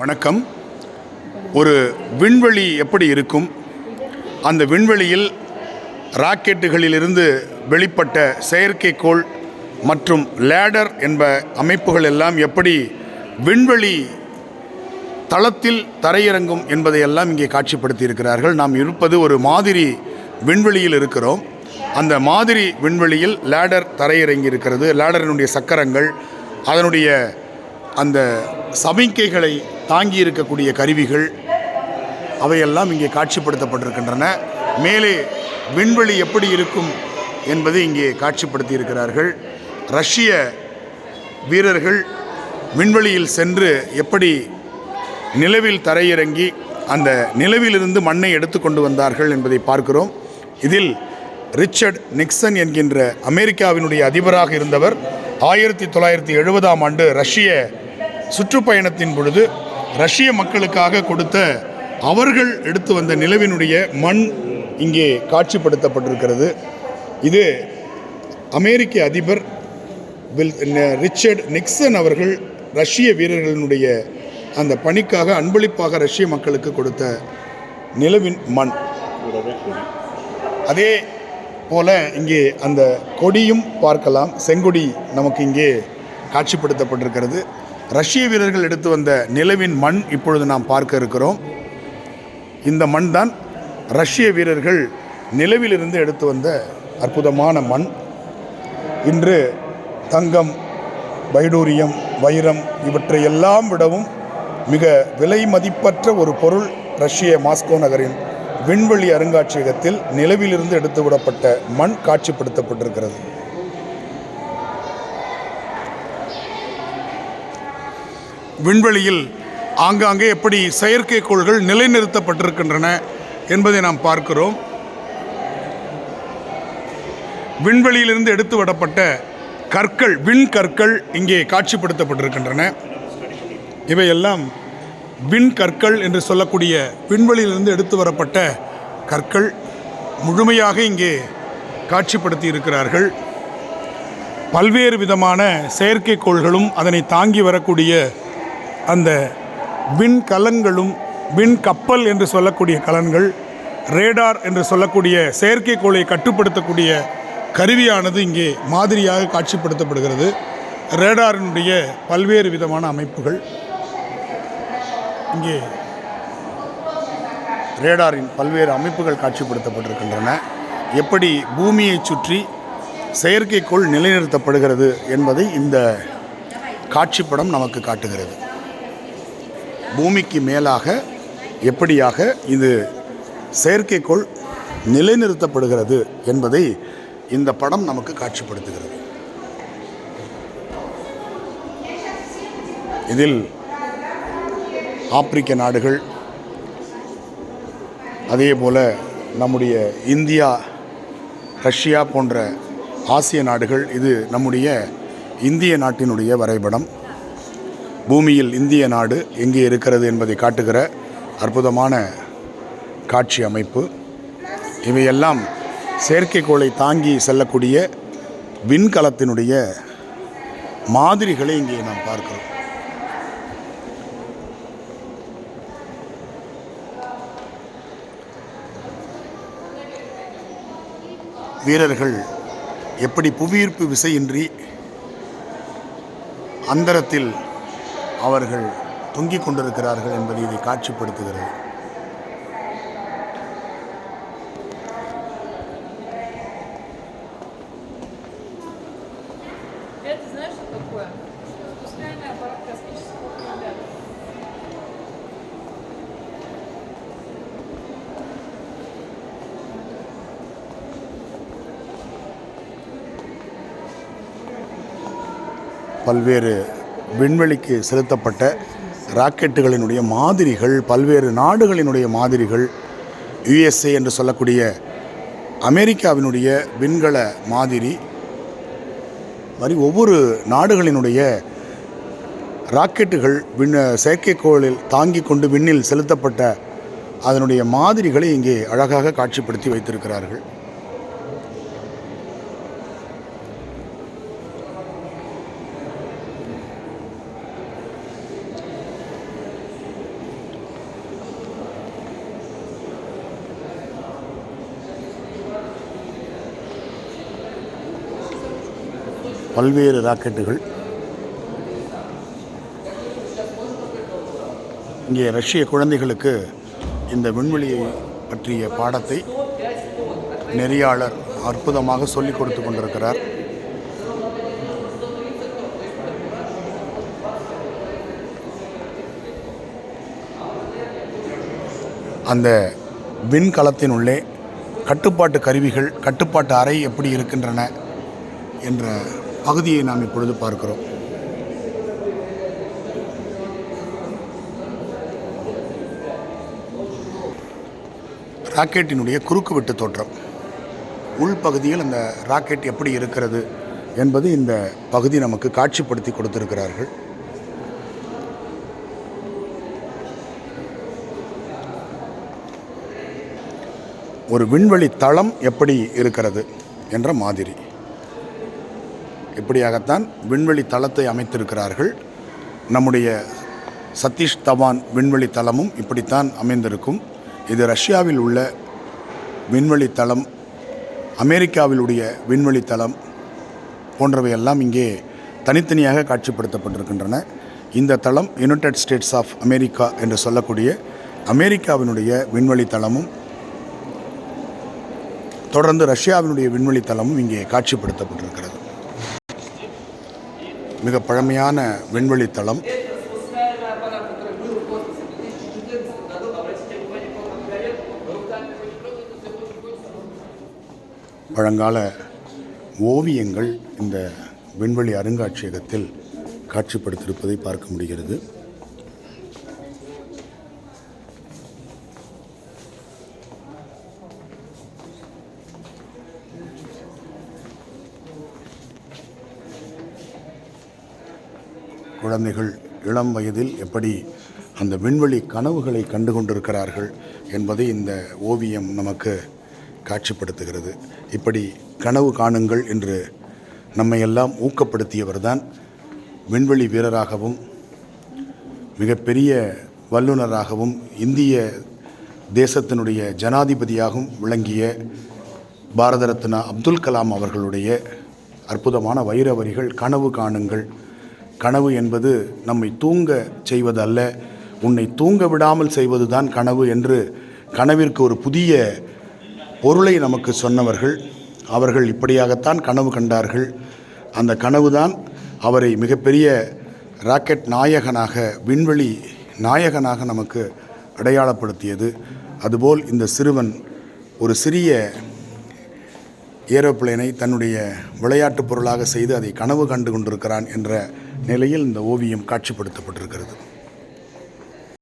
வணக்கம். ஒரு விண்வெளி எப்படி இருக்கும்? அந்த விண்வெளியில் ராக்கெட்டுகளிலிருந்து வெளிப்பட்ட செயற்கைக்கோள் மற்றும் லேடர் என்ப அமைப்புகள் எல்லாம் எப்படி விண்வெளி தளத்தில் தரையிறங்கும் என்பதையெல்லாம் இங்கே காட்சிப்படுத்தி இருக்கிறார்கள். நாம் இருப்பது ஒரு மாதிரி விண்வெளியில் இருக்கிறோம். அந்த மாதிரி விண்வெளியில் லேடர் தரையிறங்கி இருக்கிறது. லேடரினுடைய சக்கரங்கள் அதனுடைய அந்த சமிக்கைகளை தாங்கி இருக்கக்கூடிய கருவிகள் அவையெல்லாம் இங்கே காட்சிப்படுத்தப்பட்டிருக்கின்றன. மேலே விண்வெளி எப்படி இருக்கும் என்பதை இங்கே காட்சிப்படுத்தி இருக்கிறார்கள் ரஷ்ய வீரர்கள் விண்வெளியில் சென்று எப்படி நிலவில் தரையிறங்கி அந்த நிலவிலிருந்து மண்ணை எடுத்துக்கொண்டு வந்தார்கள் என்பதை பார்க்கிறோம். இதில் ரிச்சர்ட் நிக்சன் என்கின்ற அமெரிக்காவினுடைய அதிபராக இருந்தவர் ஆயிரத்தி தொள்ளாயிரத்தி எழுபதாம் ஆண்டு ரஷ்ய சுற்றுப்பயணத்தின் பொழுது ரஷ்ய மக்களுக்காக கொடுத்த அவர்கள் எடுத்து வந்த நிலவினுடைய மண் இங்கே காட்சிப்படுத்தப்பட்டிருக்கிறது. இது அமெரிக்க அதிபர் வில் ரிச்சர்ட் நிக்சன் அவர்கள் ரஷ்ய வீரர்களினுடைய அந்த பணிக்காக அன்பளிப்பாக ரஷ்ய மக்களுக்கு கொடுத்த நிலவின் மண். அதே போல இங்கே அந்த கொடியும் பார்க்கலாம். செங்கொடி நமக்கு இங்கே காட்சிப்படுத்தப்பட்டிருக்கிறது. ரஷ்ய வீரர்கள் எடுத்து வந்த நிலவின் மண் இப்பொழுது நாம் பார்க்க இருக்கிறோம். இந்த மண் தான் ரஷ்ய வீரர்கள் நிலவிலிருந்து எடுத்து வந்த அற்புதமான மண். இன்று தங்கம் வைடூரியம் வைரம் இவற்றை எல்லாம் விடவும் மிக விலை மதிப்பற்ற ஒரு பொருள் ரஷ்ய மாஸ்கோ நகரின் விண்வெளி அருங்காட்சியகத்தில் நிலவிலிருந்து எடுத்து விடப்பட்ட மண் காட்சிப்படுத்தப்பட்டிருக்கிறது. விண்வெளியில் ஆங்காங்கே எப்படி செயற்கைக்கோள்கள் நிலைநிறுத்தப்பட்டிருக்கின்றன என்பதை நாம் பார்க்கிறோம். விண்வெளியிலிருந்து எடுத்து விடப்பட்ட கற்கள் விண்கற்கள் இங்கே காட்சிப்படுத்தப்பட்டிருக்கின்றன. இவையெல்லாம் விண்கற்கள் என்று சொல்லக்கூடிய விண்வெளியிலிருந்து எடுத்து வரப்பட்ட கற்கள் முழுமையாக இங்கே காட்சிப்படுத்தி இருக்கிறார்கள் பல்வேறு விதமான செயற்கைக்கோள்களும் அதனை தாங்கி வரக்கூடிய அந்த விண்கலன்களும் விண்கப்பல் என்று சொல்லக்கூடிய கலன்கள் ரேடார் என்று சொல்லக்கூடிய செயற்கைக்கோளை கட்டுப்படுத்தக்கூடிய கருவியானது இங்கே மாதிரியாக காட்சிப்படுத்தப்படுகிறது. ரேடாரினுடைய பல்வேறு விதமான அமைப்புகள். இங்கே ரேடாரின் பல்வேறு அமைப்புகள் காட்சிப்படுத்தப்பட்டிருக்கின்றன. எப்படி பூமியை சுற்றி செயற்கைக்கோள் நிலைநிறுத்தப்படுகிறது என்பதை இந்த காட்சிப்படம் நமக்கு காட்டுகிறது. பூமிக்கு மேலாக எப்படியாக இது செயற்கைக்கோள் நிலைநிறுத்தப்படுகிறது என்பதை இந்த படம் நமக்கு காட்சிப்படுத்துகிறது. இதில் ஆப்பிரிக்க நாடுகள் அதே போல் நம்முடைய இந்தியா ரஷ்யா போன்ற ஆசிய நாடுகள் இது நம்முடைய இந்திய நாட்டினுடைய வரைபடம். பூமியில் இந்திய நாடு எங்கே இருக்கிறது என்பதை காட்டுகிற அற்புதமான காட்சி அமைப்பு. இவையெல்லாம் செயற்கைக்கோளை தாங்கி செல்லக்கூடிய விண்கலத்தினுடைய மாதிரிகளை இங்கே நாம் பார்க்கிறோம். வீரர்கள் எப்படி புவியீர்ப்பு விசையின்றி அந்தரத்தில் அவர்கள் தொங்கிக் கொண்டிருக்கிறார்கள் என்பதை இதை காட்சிப்படுத்துகிறது. பல்வேறு விண்வெளிக்கு செலுத்தப்பட்ட ராக்கெட்டுகளினுடைய மாதிரிகள் பல்வேறு நாடுகளினுடைய மாதிரிகள் யுஎஸ்ஏ என்று சொல்லக்கூடிய அமெரிக்காவினுடைய விண்கல மாதிரி மாதிரி ஒவ்வொரு நாடுகளினுடைய ராக்கெட்டுகள் விண் செயற்கைக்கோளில் தாங்கி கொண்டு விண்ணில் செலுத்தப்பட்ட அதனுடைய மாதிரிகளை இங்கே அழகாக காட்சிப்படுத்தி வைத்திருக்கிறார்கள். பல்வேறு ராக்கெட்டுகள். இங்கே ரஷ்ய குழந்தைகளுக்கு இந்த விண்வெளியை பற்றிய பாடத்தை நெறியாளர் அற்புதமாக சொல்லிக் கொடுத்து கொண்டிருக்கிறார். அந்த விண்கலத்தினுள்ளே கட்டுப்பாட்டு கருவிகள் கட்டுப்பாட்டு அறை எப்படி இருக்கின்றன என்ற பகுதியை நாம் இப்பொழுது பார்க்கிறோம். ராக்கெட்டினுடைய குறுக்குவெட்டு தோற்றம். உள்பகுதியில் அந்த ராக்கெட் எப்படி இருக்கிறது என்பது இந்த பகுதி நமக்கு காட்சிப்படுத்தி கொடுத்திருக்கிறார்கள். ஒரு விண்வெளி தளம் எப்படி இருக்கிறது என்ற மாதிரி. இப்படியாகத்தான் விண்வெளி தளத்தை அமைத்திருக்கிறார்கள். நம்முடைய சதீஷ் தவான் விண்வெளி தளமும் இப்படித்தான் அமைந்திருக்கும். இது ரஷ்யாவில் உள்ள விண்வெளி தளம் அமெரிக்காவிலுடைய விண்வெளி தளம் போன்றவையெல்லாம் இங்கே தனித்தனியாக காட்சிப்படுத்தப்பட்டிருக்கின்றன. இந்த தளம் யுனைடெட் ஸ்டேட்ஸ் ஆஃப் அமெரிக்கா என்று சொல்லக்கூடிய அமெரிக்காவினுடைய விண்வெளி தளமும் தொடர்ந்து ரஷ்யாவினுடைய விண்வெளி தளமும் இங்கே காட்சிப்படுத்தப்பட்டிருக்கிறது. மிக பழமையான விண்வெளி தளம். பழங்கால ஓவியங்கள் இந்த விண்வெளி அருங்காட்சியகத்தில் காட்சிப்படுத்தியிருப்பதை பார்க்க முடிகிறது. குழந்தைகள் இளம் வயதில் எப்படி அந்த விண்வெளி கனவுகளை கண்டு கொண்டிருக்கிறார்கள் என்பதை இந்த ஓவியம் நமக்கு காட்சிப்படுத்துகிறது. இப்படி கனவு காணுங்கள் என்று நம்மை எல்லாம் ஊக்கப்படுத்தியவர்தான் விண்வெளி வீரராகவும் மிகப்பெரிய வல்லுநராகவும் இந்திய தேசத்தினுடைய ஜனாதிபதியாகவும் விளங்கிய பாரத ரத்னா அப்துல் கலாம் அவர்களுடைய அற்புதமான வைர வரிகள் கனவு காணுங்கள் கனவு என்பது நம்மை தூங்க செய்வதல்ல. உன்னை தூங்க விடாமல் செய்வதுதான் கனவு என்று கனவிற்கு ஒரு புதிய பொருளை நமக்கு சொன்னவர்கள். அவர்கள் இப்படியாகத்தான் கனவு கண்டார்கள். அந்த கனவுதான் அவரை மிகப்பெரிய ராக்கெட் நாயகனாக விண்வெளி நாயகனாக நமக்கு அடையாளப்படுத்தியது. அதுபோல் இந்த சிறுவன் ஒரு சிறிய ஏரோப்ளேனை தன்னுடைய விளையாட்டுப் பொருளாக செய்து அதை கனவு கண்டு கொண்டிருக்கிறான் என்ற நிலையில் இந்த ஓவியம் காட்சிப்படுத்தப்பட்டிருக்கிறது.